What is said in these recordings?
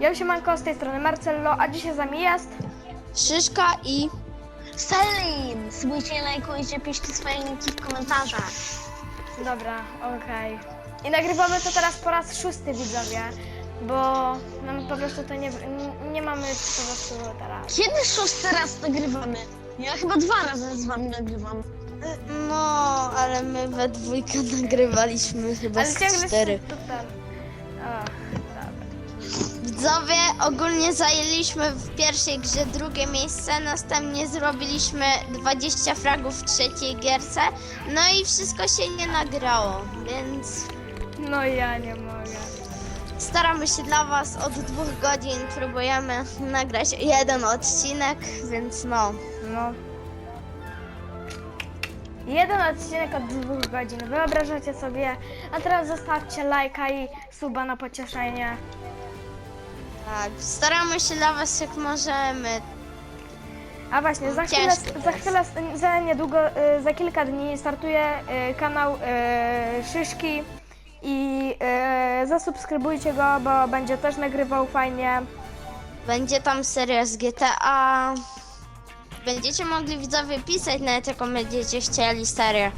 Ja siemanko, z tej strony Marcello, a dzisiaj z nami jest... Szyszka i Selim! Subujcie, lajkujcie, piszcie swoje linki w komentarzach. Dobra, okej. I nagrywamy to teraz po raz szósty, widzowie, bo nam po prostu to nie, nie- nie mamy po prostu teraz. Kiedy szósty raz nagrywamy? Ja chyba dwa razy z wami nagrywam. no, ale my we dwójkę nagrywaliśmy chyba Ale z ciągle cztery. to ten... Widzowie, ogólnie zajęliśmy w pierwszej grze drugie miejsce, następnie zrobiliśmy 20 fragów w trzeciej gierce, no i wszystko się nie nagrało, więc No ja nie mogę. staramy się dla was od dwóch godzin, próbujemy nagrać jeden odcinek, więc no. No. Jeden odcinek od dwóch godzin. Wyobrażacie sobie? A teraz zostawcie lajka i suba na pocieszenie. Tak, staramy się dla was jak możemy. A właśnie, za chwilę, za chwilę, za niedługo, y, za kilka dni startuje y, kanał y, Szyszki i y, zasubskrybujcie go, bo będzie też nagrywał fajnie. Będzie tam seria z GTA. Będziecie mogli widzowie pisać nawet jaką będziecie chcieli serię.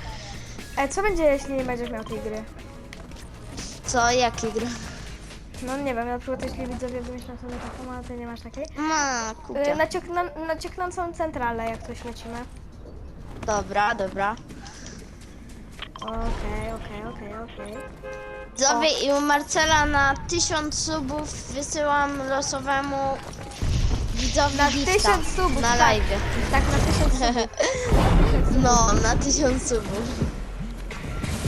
E, co będzie, jeśli nie będziesz miał tej gry? Co, jakie gry? No nie wiem, na przykład jeśli widzowie wymyślą sobie taką, a ty nie masz takiej. Ma, Y, kupię. na, ciekną, na centralę, jak coś lecimy. Dobra, dobra. Okej, okej, okej, okej. Widzowie i u Marcela na 1000 subów wysyłam losowemu widzowi Na gifta. 1000 subów, Na tak. live. Tak, na tysiąc subów. No, na 1000 subów.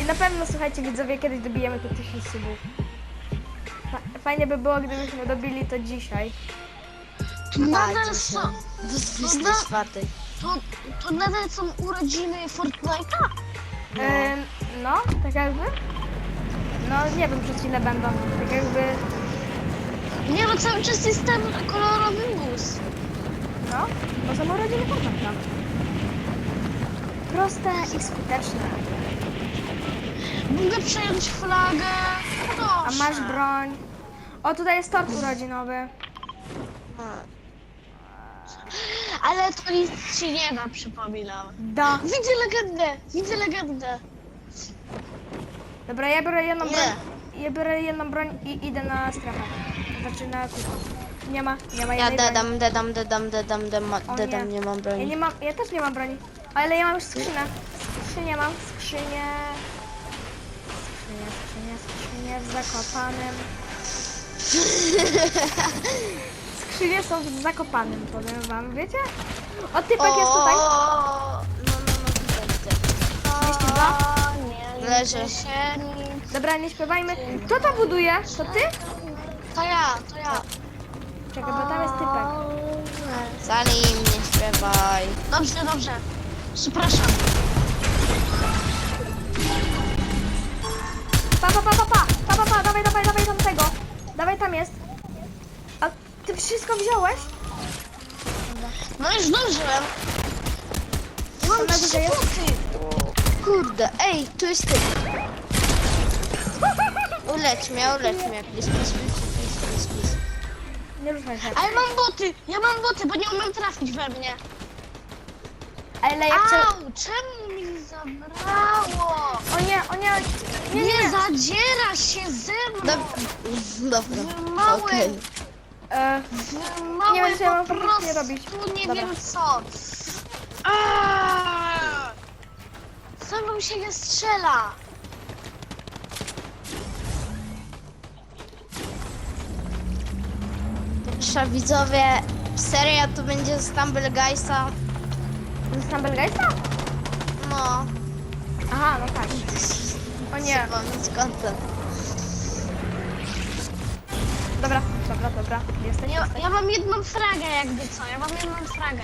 I na pewno, słuchajcie, widzowie, kiedyś dobijemy te tysiąc subów. Fa- Fajnie by było, gdybyśmy dobili to dzisiaj. To nadal są, Do 24. to, to nadal są urodziny Fortnite'a? Ym, no, tak jakby. No, nie wiem, przez ile będą. Tak jakby, Nie no, cały czas jest ten kolorowy mus. no, bo są urodziny Fortnite'a. Proste i skuteczne. Mogę przejąć flagę. Proszę. A masz broń. O, tutaj jest tort urodzinowy. Ale to nic ci nie da, przypominam. Da. Widzę legendę, widzę legendę. Dobra, ja biorę jedną broń. Ja biorę jedną broń i idę na strefę. Znaczy na kuchnię. Nie ma, nie ma Ja jednej broni. dedam, dedam, dedam, dedam, dedam, O dedam, nie mam Ja broni. nie mam, ja też nie mam broni. Ale ja mam już skrzynę. Skrzynię mam, skrzynię. Skrzynię, skrzynię, skrzynię w zakopanym. Skrzynie są w zakopanym, powiem wam, wiecie? O, typek jest tutaj. No, no, no, tutaj. 202. O, nie Leży. liczy się nic. Dobra, nie śpiewajmy. Kto to buduje? To ty? To ja, to ja. Czekaj, bo tam jest typek. Salim, nie śpiewaj. Dobrze, dobrze. Przepraszam. Pa, pa, pa, pa, pa, pa, pa, pa, dawaj, dawaj, dawaj tam tego. Dawaj, tam jest. A ty wszystko wziąłeś? No już zdążyłem. Ja mam na trzy jest? punkty. Kurde, ej, tu jest ty. Ulecz mnie, ulecz mnie, please, please, please, please, please, please. Nie ruszaj się. Ale mam boty, ja mam boty, bo nie umiem trafić we mnie. Ale jak. Au, czemu mi zabrało? O nie, o nie, nie, nie, Nie zadziera się ze mną. Dob- Dobra, Wy mały, okej. E, Nie wiem, co ja mam po faktycznie prostu robić. nie Dobra. wiem co. Aaaa! Ze mną się nie strzela. Proszę widzowie, seria to będzie z Stumble Guysa. z Stumblegeista? No, Aha, no tak. O nie, trzeba mieć content. dobra, dobra, dobra. Jesteś, Ja, ja mam jedną fragę jakby co, ja mam jedną fragę.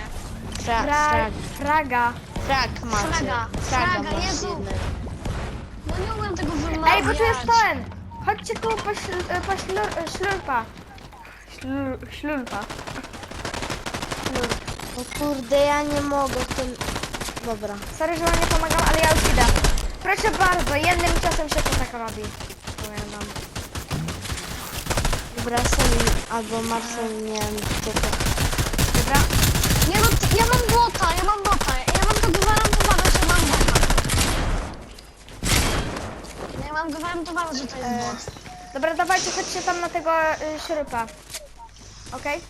Fra, Fra, frag, fraga. frag macie. Fraga, Fraga fraga, macie Jezu. jednego. No nie umiem tego wymawiać. Ej, bo tu jest ten! Chodźcie tu po, śl, po ślur, ślurpa. Ślur, ślurpa. O kurde, ja nie mogę tym... Dobra. Sorry, że wam nie pomagam, ale ja już idę. Proszę bardzo, jednym ciosem się to tak robi. Powiem wam. Dobra, Selim albo Marcel, nie wiem, kto to. Dobra. Nie no, ty- ja mam bota, ja mam bota. Ja mam to gwarantowane, że mam bota. Ja mam gwarantowane, że to jest E, bot. Dobra, dawajcie, chodźcie tam na tego y, szyrypa. Okej?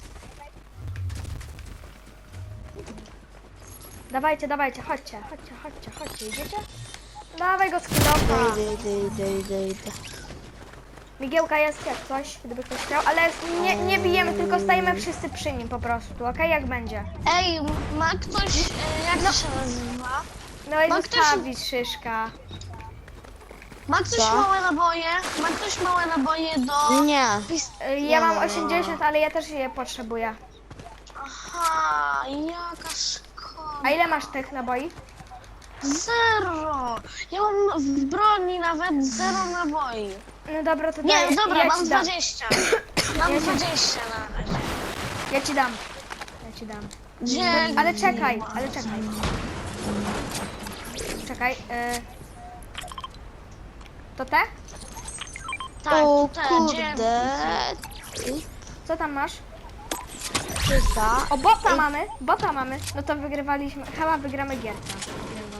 Dawajcie, dawajcie, chodźcie, chodźcie, chodźcie, chodźcie, idziecie? Dawaj go z kilofa. Idę, idę, idę, idę, idę. Migiełka jest jak coś, gdyby ktoś chciał, ale nie, nie bijemy, tylko stajemy wszyscy przy nim po prostu, okej? Jak będzie. Ej, ma ktoś, e, jak to się nazywa? No i Ma ktoś- zostawić szyszka. Ma ktoś Co? małe naboje? Ma ktoś małe naboje do... Nie. pis- Y, Ja mam No. 80, ale ja też je potrzebuję. Aha, jaka szkoda. A ile masz tych naboi? Zero! Ja mam w broni nawet zero naboi. No dobra, to Nie, daj, dobra, ja mam ci dam. 20. Mam Ja ci- 20 na razie. Ja ci dam. Ja ci dam. Dzięki. Ale czekaj, ale czekaj. Czekaj. Y... To te? Tak, o te, kurde. Co tam masz? Typa. O, bota mamy! Bota mamy. No to wygrywaliśmy. Chyba wygramy gierkę.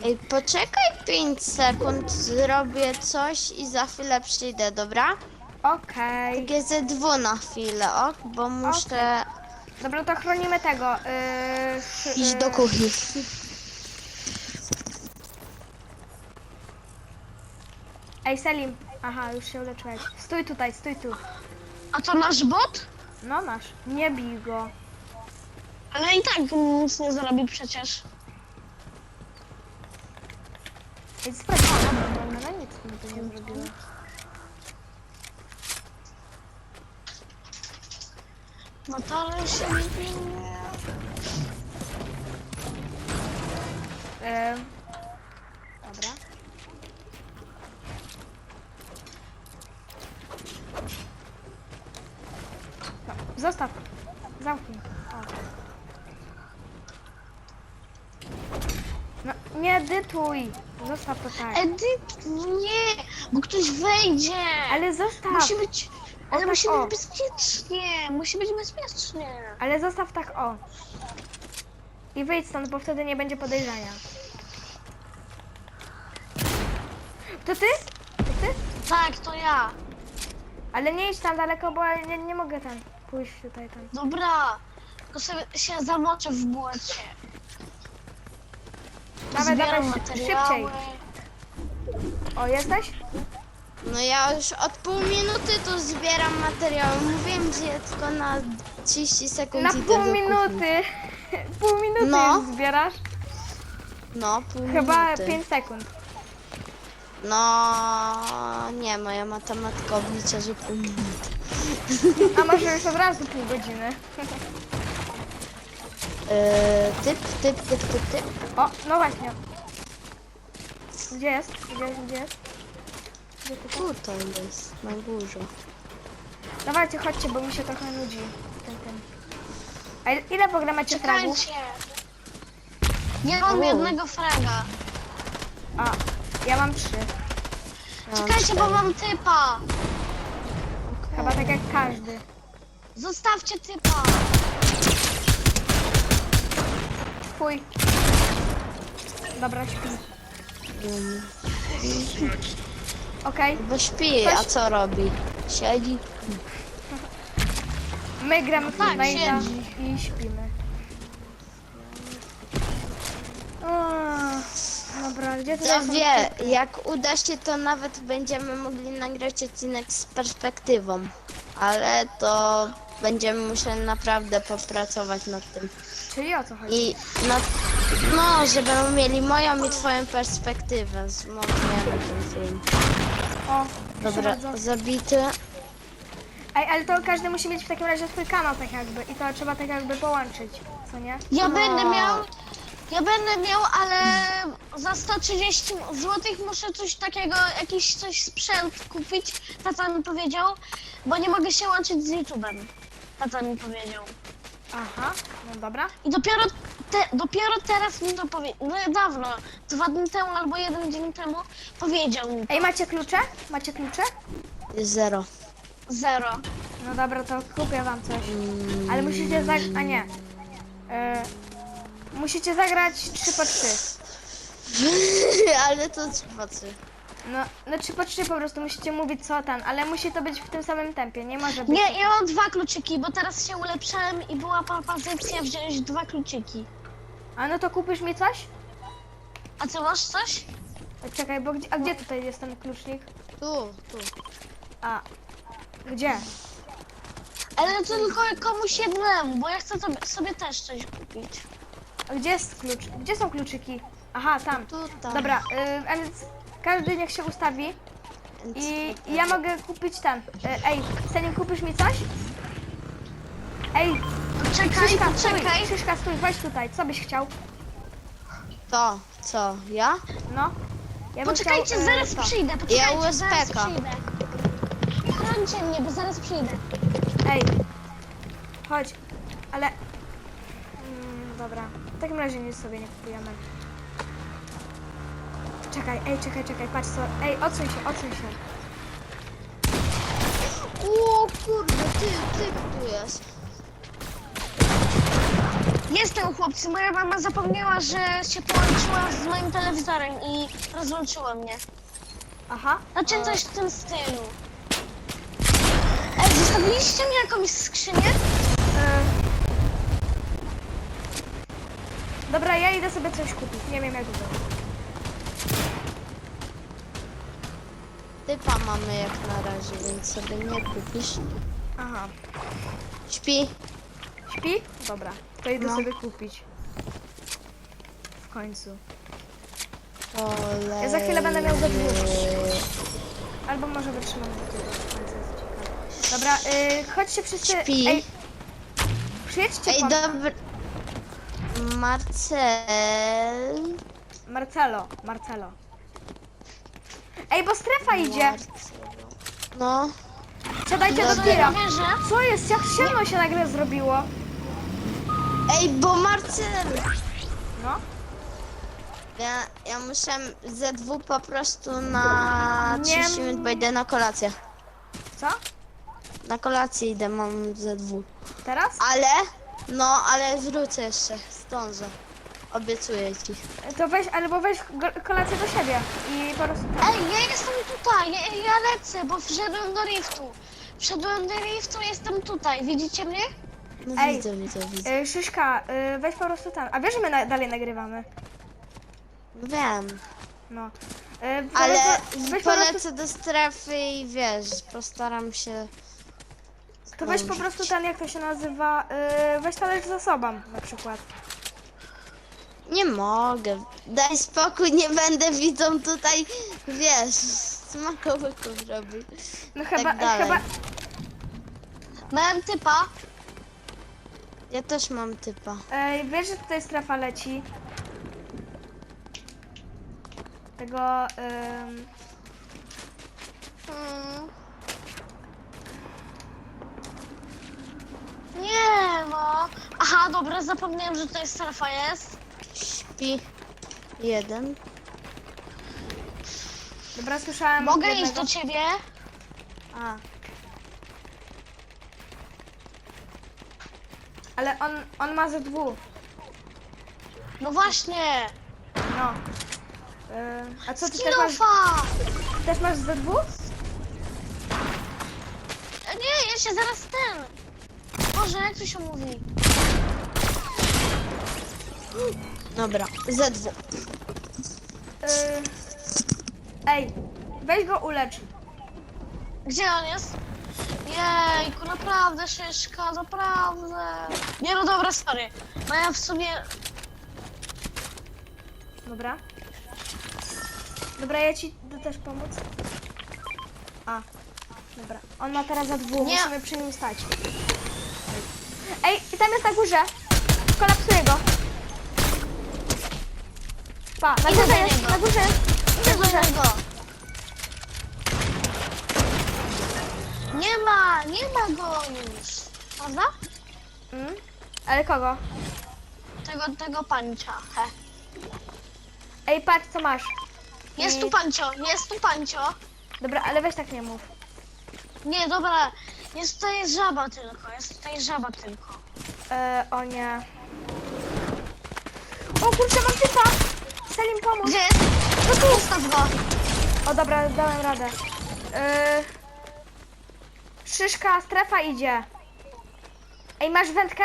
Ej, poczekaj 5 sekund, zrobię coś i za chwilę przyjdę, dobra? Okej. GZ2 na chwilę, ok? Bo muszę Dobra, to chronimy tego. y, szy- iść do kuchni. Ej, Selim. Aha, już się uleczyłeś. Stój tutaj, stój tu. A to nasz bot? No masz. Nie bij go. Ale i tak nic nie zrobi przecież. Ej, sprawdź. No, no nic mi to nie. No to ale się nie... Y, Dobra. No, zostaw. Zamknij. O. No, nie edytuj. Zostaw to tak. Edyt, nie, bo ktoś wejdzie. Ale zostaw. Musi być... Ale tak, musi o. być bezpiecznie, musi być bezpiecznie. Ale zostaw tak o. I wyjdź stąd, bo wtedy nie będzie podejrzenia. To ty? To ty? Tak, to ja. Ale nie idź tam daleko, bo ja nie, nie mogę tam pójść tutaj tam. Dobra, tylko sobie się zamoczę w błocie. Dawaj, Zbieram dawaj, materiały. szybciej. O, jesteś? No ja już od pół minuty tu zbieram materiały. Mówiłem, że ja tylko na 30 sekund Na idę pół do kuchni. minuty. Pół minuty No. zbierasz? No, pół Chyba minuty. 5 sekund. No, nie, moja matematyka oblicza, że pół minuty. A może już od razu pół godziny. Yy, typ, typ, typ, typ, typ. O, no właśnie. Gdzie jest? Gdzie jest? Gdzie jest? Gdzie ty tu? Tutaj jest, na górze. Dawajcie, chodźcie, bo mi się trochę nudzi. Ten, ten. A il- ile w ogóle macie fragów? Czekajcie. Ja mam O. jednego fraga. A, ja mam trzy. Ja mam Czekajcie, bo cztery. mam typa. Chyba tak jak każdy. Zostawcie typa. Twój. Dobra, śpi. Okej, Bo śpi, a co robi? Siedzi. my gramy w tak, Fortnite'a siedzi. i śpimy. O, dobra, gdzie tutaj są wie, typy? jak uda się, to nawet będziemy mogli nagrać odcinek z perspektywą. Ale to będziemy musieli naprawdę popracować nad tym. Czyli o co chodzi? I na, no, żebyśmy mieli moją i twoją perspektywę. Zmontujemy ten film. O, proszę Dobra, bardzo. zabity. Ej, ale to każdy musi mieć w takim razie swój kanał tak jakby i to trzeba tak jakby połączyć, co nie? Ja No. będę miał... Ja będę miał, ale za 130 zł muszę coś takiego, jakiś coś sprzęt kupić. Tata mi powiedział, bo nie mogę się łączyć z YouTube'em. Tata mi powiedział. Aha, no dobra. I dopiero, te, dopiero teraz mi to powiedział. No dawno, dwa dni temu albo jeden dzień temu powiedział mi Ej, macie klucze? Macie klucze? Zero. zero. No dobra, to kupię wam coś. Ale musicie zagrać... A nie. E, musicie zagrać 3 po 3. Ale to po co? No, no 3 po 3 po prostu musicie mówić co tam, ale musi to być w tym samym tempie, nie może być... Nie, ja mam dwa kluczyki, bo teraz się ulepszałem i była propozycja wziąć dwa kluczyki. A no to kupisz mi coś? A ty masz coś? E, Czekaj, bo gdzie, a gdzie tutaj jest ten klucznik? Tu, tu. A, gdzie? Ale tylko komuś jednemu, bo ja chcę sobie, sobie też coś kupić. A gdzie jest klucz? Gdzie są kluczyki? Aha, tam. Tutaj. Dobra, y, a więc każdy niech się ustawi i ja mogę kupić ten. Y, ej, Selin, kupisz mi coś? Ej, Czekaj, Krzyszka, stój, czekaj. Krzyszka, stój, weź tutaj. Co byś chciał? To, co? Ja? No. Ja bym Poczekajcie, chciał, y, zaraz to. przyjdę, poczekajcie, Ja zaraz USP-ka. przyjdę. Chrońcie mnie, bo zaraz przyjdę. Ej, chodź, ale... Mm, dobra, w takim razie nic sobie nie kupujemy. Czekaj, ej, czekaj, czekaj, patrz co... Ej, odsuń się, odsuń się. O kurde, ty, ty tu jest. Jestem chłopcy, moja mama zapomniała, że się połączyła z moim telewizorem i rozłączyła mnie. Aha. Znaczy coś w tym stylu. Ej, zostawiliście mi jakąś skrzynię? E, Dobra, ja idę sobie coś kupić. Nie wiem jak to. Typa mamy jak na razie, więc sobie nie kupisz. Aha. Śpi. Śpi? Dobra, to idę No. sobie kupić. W końcu. Olej. Ja za chwilę będę miał dwóch. Albo może wytrzymam do tego. w końcu jest ciekawe. Dobra, y, chodźcie wszyscy. Śpi. Ej, przyjedźcie Ej, po... dobry. Marcel. Marcelo, Marcelo. Ej, bo strefa idzie. No. Siadajcie do tira. Co jest? Jak ciemno się nagle zrobiło? Ej, bo Marcel. No. Ja, ja muszę Z2 po prostu na Nie. 30 minut, bo idę na kolację. Co? Na kolację idę, mam Z2. Teraz? Ale, no, ale wrócę jeszcze, zdążę. Obiecuję ci. To weź, albo weź go- kolację do siebie i po prostu... Ej, ja jestem tutaj, ja, ja lecę, bo wszedłem do riftu. Wszedłem do riftu, jestem tutaj, widzicie mnie? No Ej. widzę, widzę, widzę. Y, Szyszka, y, weź po prostu tam. A wiesz, że my na, dalej nagrywamy? Wiem, No. Y, ale weź, weź po prostu, polecę do strefy i wiesz, postaram się... to weź po prostu ten, jak to się nazywa, y, weź talerz za sobą na przykład. Nie mogę. Daj spokój, nie będę widzą tutaj, wiesz, smakołyków robić. No chyba, dalej. chyba, Miałem typa. Ja też mam typa. y, wiesz, że tutaj strefa leci. Tego, ym, Hmm. Nie no. Aha, dobra, zapomniałem, że jest strefa jest. Śpi jeden. dobra, słyszałem Mogę iść do ciebie? A. Ale on, on ma ze dwóch. No właśnie. No. Y, a co ty też masz, też masz ze dwóch? Nie, ja się zaraz ten. Boże, jak to się mówi? Dobra, Z2. Y, ej, weź go ulecz. Gdzie on jest? Jejku, naprawdę szyszka, naprawdę. Nie no dobra, sorry. No ja w sumie... Dobra. Dobra, ja ci też pomóc. A, dobra. On ma teraz za dwóch, Nie. musimy przy nim stać. Ej, i tam jest na górze. Kolapsuję go. Pa, na Idę górze do jest, niego. na górze jest. Idę do niego. Nie ma, nie ma go już. Prawda? Mm? Ale kogo? Tego, tego pancia. He. Ej, patrz co masz. Jest tu pancio, jest tu pancio. Dobra, ale weź tak nie mów. Nie, dobra. Jest tutaj żaba tylko, jest tutaj żaba tylko. E, o nie. O kurczę, mam typa! Selim, pomóż! Gdzie jest? No tu ustaw go. O dobra, dałem radę. E, szyszka, strefa idzie. Ej, masz wędkę?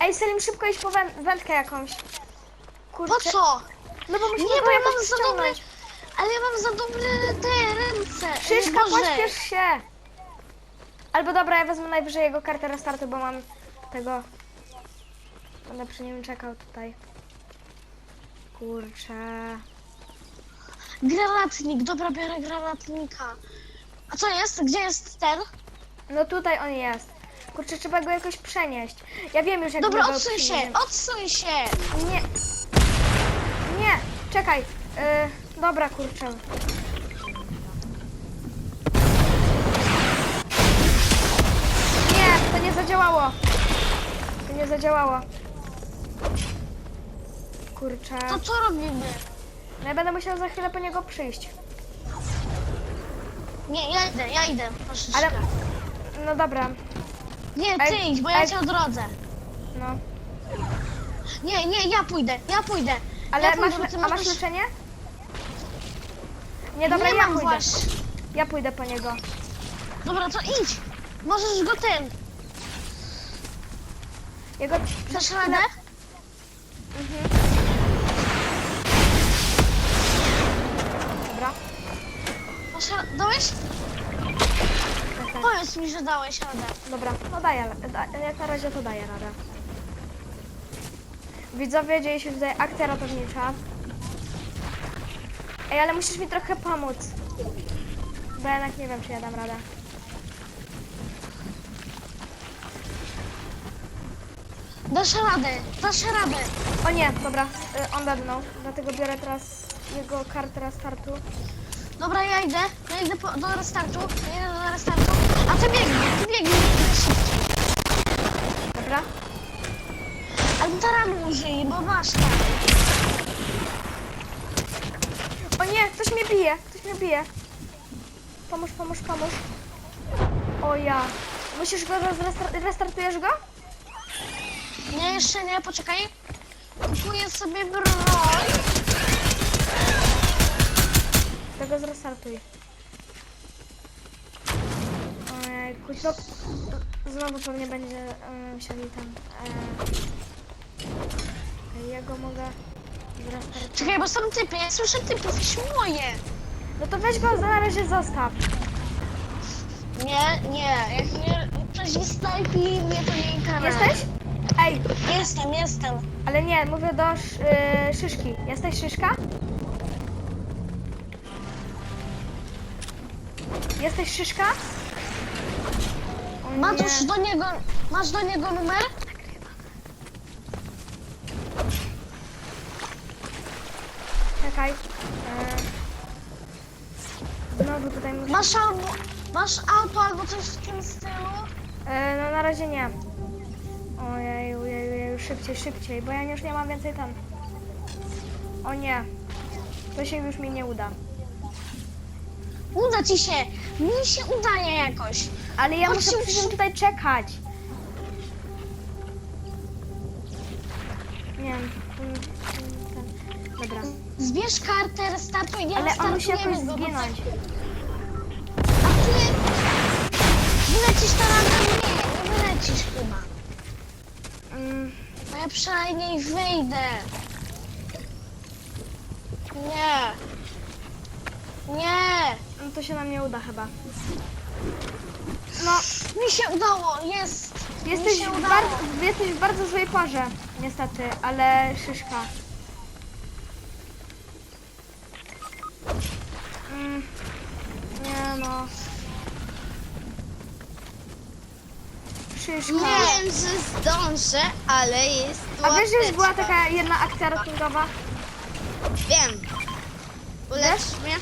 Ej, Selim, szybko idź po wę- wędkę jakąś. Kurczę. Po co? No bo musimy Nie, bo ja mam za dobre... Ale ja mam za dobre te ręce. Szyszka, Boże. pośpiesz się! Albo dobra, ja wezmę najwyżej jego kartę restartu, bo mam tego... Będę przy nim czekał tutaj. Kurczę... Granatnik, dobra, biorę granatnika. A co jest? Gdzie jest ten? No tutaj on jest. Kurczę, trzeba go jakoś przenieść. Ja wiem już jak Dobra, go odsuń się, odsuń się. Nie. Nie, czekaj. Yy, dobra, kurczę. Nie, to nie zadziałało. To nie zadziałało. Kurczę. To co robimy? No ja będę musiał za chwilę po niego przyjść. Nie, ja idę, ja idę. Proszę Ale-. No dobra, Nie, ty Ej, idź, bo ja ej. cię odrodzę. no. Nie, nie, ja pójdę, ja pójdę. Ale ja masz, ty a masz leczenie? Nie, dobra, nie ja mam pójdę. właśnie. Ja pójdę po niego. Dobra, to idź. Możesz go ten. Jego... Dasz radę? Mhm. Dałeś? Powiedz mi, że dałeś radę. Dobra, no daję, da, jak na razie to daję radę. Widzowie, dzieje się tutaj akcja ratownicza. Ej, ale musisz mi trochę pomóc. Bo ja jednak nie wiem, czy ja dam radę. Dasz radę, dasz radę. O nie, dobra, y, on dadnął. Dlatego biorę teraz jego kartę restartu. Dobra, ja idę. Ja idę po, do restartu. Ja idę do restartu. A ty biegnij, ty biegnij. Dobra? Albo taranu użyj, bo masz tak. O nie, ktoś mnie bije, ktoś mnie bije. Pomóż, pomóż, pomóż. O ja. Musisz go, restar- restartujesz go? Nie, jeszcze nie, poczekaj. Kupuję sobie broń. Tego zrestartuj. Ojejku, to... Znowu pewnie będzie um, musieli tam... E... Ja go mogę zrestartować. Czekaj, bo są typy, ja słyszę typów, moje. No to weź go na razie zostaw. Nie, nie, jak mnie ktoś nie snajpi, mnie to nie interesuje. Jesteś? Ej, Jestem, jestem. ale nie, mówię do sz, y, szyszki. Jesteś szyszka? Jesteś szyszka? O Masz nie. już do niego, masz do niego numer? Czekaj. E... Znowu tutaj muszę... Masz albo, masz auto albo coś w tym stylu? E, no na razie nie. Ojej, ojej, ojej, szybciej, szybciej, bo ja już nie mam więcej tam. O nie. To się już mi nie uda. Uda ci się, mi się udaje jakoś. Ale ja muszę przy tym tutaj czekać. Nie wiem. mm, ten. Dobra. Zbierz kartę, restartuj, nie Ale on musi jakoś restartujemy go, bo zginąć. A ty wylecisz taranem? Nie, nie wylecisz chyba. Mm, ja przynajmniej wyjdę. Nie. Nie. No to się nam nie uda chyba. No, Mi się udało, jest. jesteś się w, udało. bardzo, jesteś w bardzo złej porze, niestety, ale szyszka. Mm, nie no. Szyszka. Nie wiem, że zdążę, ale jest A wiesz, że już była łapeczka. taka jedna akcja ratunkowa? Wiem. Ulecz mnie,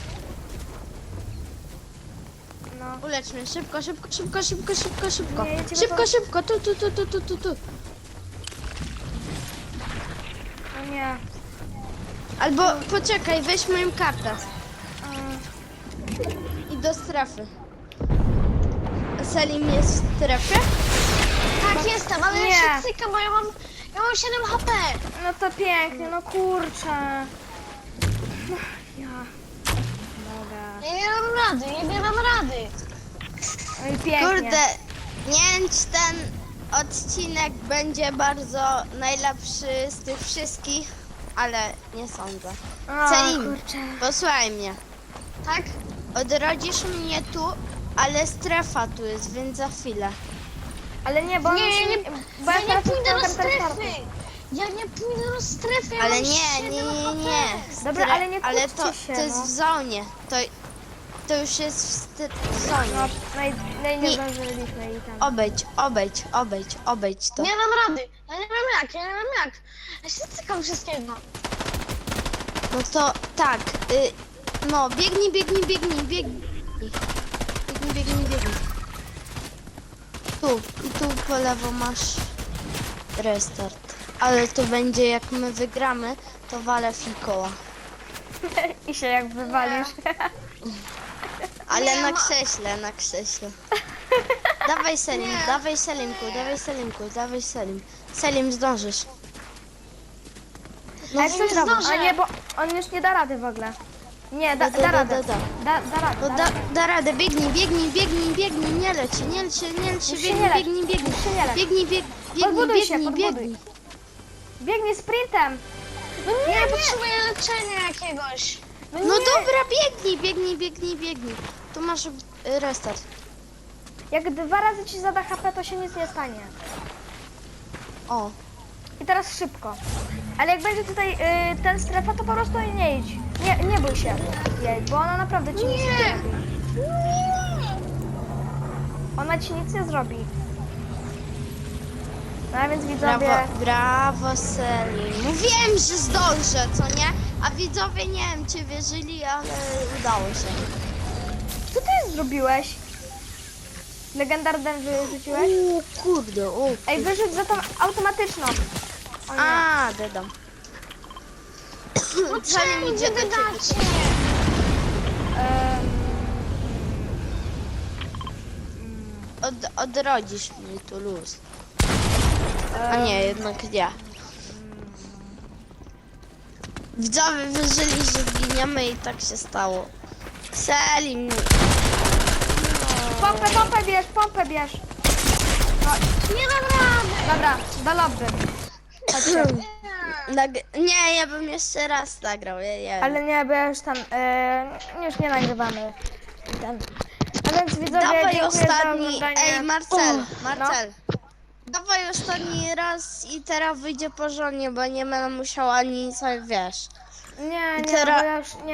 No. ulecz mnie. Szybko, szybko, szybko, szybko, szybko, szybko. Nie, Szybko, szybko, tu, tu, tu, tu, tu, tu, tu. No nie. Albo poczekaj, weź moją kartę Mm, i do strefy. Selim jest w strefie? Tak, jestem, ale ja Nie. się cykam, bo ja mam, ja mam 7 HP. No to pięknie, no kurczę. Nie dam rady, nie dam rady. No i pięknie. Kurde, nie wiem czy ten odcinek będzie bardzo najlepszy z tych wszystkich, ale nie sądzę. O, Celine. kurczę. Posłuchaj mnie. Tak? Odrodzisz mnie tu, ale strefa tu jest, więc za chwilę. Ale nie, bo Nie, nie, bo ja nie teraz pójdę do strefy. Ja nie pójdę do strefy, ja Ale mam nie, 7 nie, nie, HP. nie. Dobra, ale nie Ale kłóćcie to, się, to jest no. w zonie. To, to już jest w, st- w No, zonie. no i nie Nie. zdążyliśmy i tam. Obejdź, obejdź, obejdź, obejdź to. Nie dam rady, ja nie wiem jak, ja nie wiem jak. Ja się cykam wszystkiego. No to tak, y, no biegnij, biegnij, biegnij, biegnij. Biegnij, biegnij, biegnij. Tu i tu po lewo masz restart. Ale to będzie jak my wygramy, to walę fikoła. I się jak wywalisz. Ale Nie na ma- krześle, na krześle. Dawaj Selim, Nie. dawaj Selimku, dawaj Selimku, dawaj Selim. Selim zdążysz. No, ja jak nie coś zrobił. zdążę. A nie, bo on już nie da rady w ogóle. Nie, da, Da, da, da, da, radę. da, Da, da radę. No da da, radę. da radę, biegnij, biegnij, biegnij, biegnij, nie leć się, nie leć się, nie leć się, Już się biegnij, nie leć, biegnij, biegnij. już się nie leć. Biegnij, bieg, biegnij, Podbuduj się, biegnij, podbuduj. biegnij. Biegnij sprintem. No nie, Ja nie. potrzebuję leczenia jakiegoś. No, No dobra, biegnij, biegnij, biegnij, biegnij. Tu masz y, restart. Jak dwa razy ci zada HP, to się nic nie stanie. O, I teraz szybko. Ale jak będzie tutaj y, ten strefa, to po prostu nie idź. Nie, nie bój się jej, bo ona naprawdę ci nic nie zrobi. Ona ci nic nie zrobi. No a więc widzowie... brawo, brawo Selim. Mówiłem, że zdążę, co nie? A widzowie nie wiem, czy wierzyli, ale udało się. Co ty zrobiłeś? Legendardę wyrzuciłeś? O kurde, o. Ej, wyrzuć za tą automatyczną. O nie. A, dedam. No czemu idzie do ciebie. Em, Od, odrodzisz mnie tu luz. A nie, jednak nie. Widzowie wierzyli, że giniemy i tak się stało. Selim, Pompę, pompę bierz, pompę bierz. No, Nie rady. dobra, do lobby. Chodźcie. nag- nie, ja bym jeszcze raz nagrał, ja, ja. Ale nie, bo ja już tam, e, już nie nagrywamy. Ten. A więc widzowie, Dawaj dziękuję za ostatni, oglądanie. ej Marcel, Uff, Marcel. Dawaj ostatni raz i teraz wyjdzie porządnie, bo nie będę musiał ani sobie wiesz. Nie, nie, teraz- bo ja już, nie,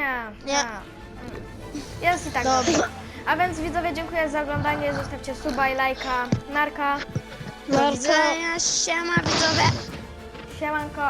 nie. Nie. Jest i tak Dobra. dobrze. A więc widzowie, dziękuję za oglądanie, zostawcie suba i lajka. Narka, Do widzenia, siema widzowie. siemanko.